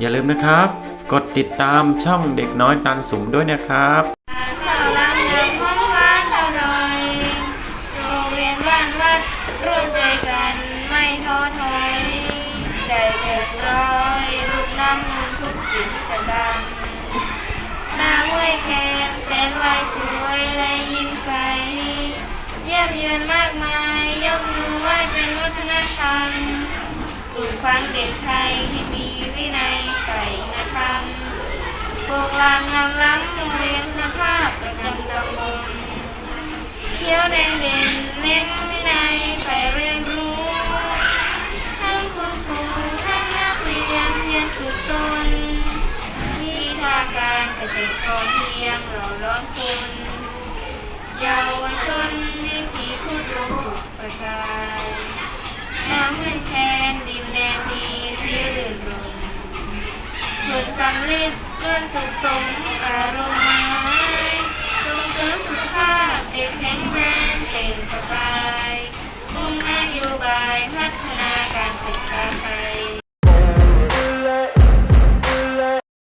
อย่าลืมนะครับ กดติดตามช่องเด็กน้อยตันสูงด้วยนะครับข้าวล้างเงินห้องร้านอร่อยโรงเรียนบ้านวัดร่วมใจกันไม่ท้อถอยใจเด็กร้อยรูปน้ำมูลทุกสิ่งกระดังหน้าห้วยแคนแสนไวสวยและยิ้มใส เยี่ยมเยือนมากมายยกมือไหว้เป็นวัฒนธรรม ปลูกฝังเด็กไทยให้มีวินัยใส่ธรรมโบกลานงามล้ำโรงเรียนคุณภาพประจำตำบลเขียวแดงเด่นเน้นวินัยใฝ่เรียนรู้ ทั้งคุณครูทั้งนักเรียนเพียรฝึกตนวิชาการเกษตรพอเพียงหล่อล้อมคนเยาวชนวิถีพุทธลงจุดประกา เร็จเลื่อนสุขสมอารมณ์ไม้ตรงเสริมสุขภาพเด็กแข็งแรงเป็นสบายมุ่งนโยบายพัฒนาการศึกษาไทย